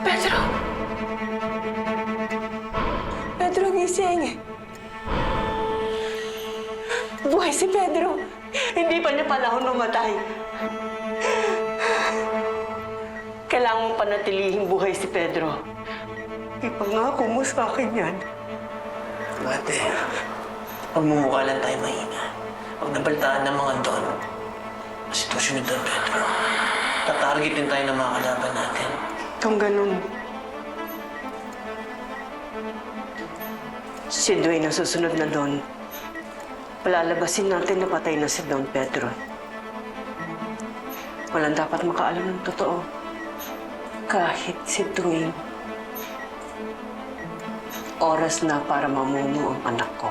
Pedro! Pedro, gising! Buhay si Pedro! Hindi pa niya panahon mamatay. Kailangan mong panatilihing buhay si Pedro. Ipangako mo sa akin yan. Ate, magmumukha lang tayo mahina. Pag nabalitaan ng mga Don, ang sitwasyon ni Don Pedro, tatargetin tayo ng mga kalaban natin. Kung ganun, si Dwayne ang susunod na Don. Palalabasin natin na patay na si Don Pedro. Walang dapat makaalam ng totoo. Kahit si Dwayne. Oras na para mamuno ang anak ko.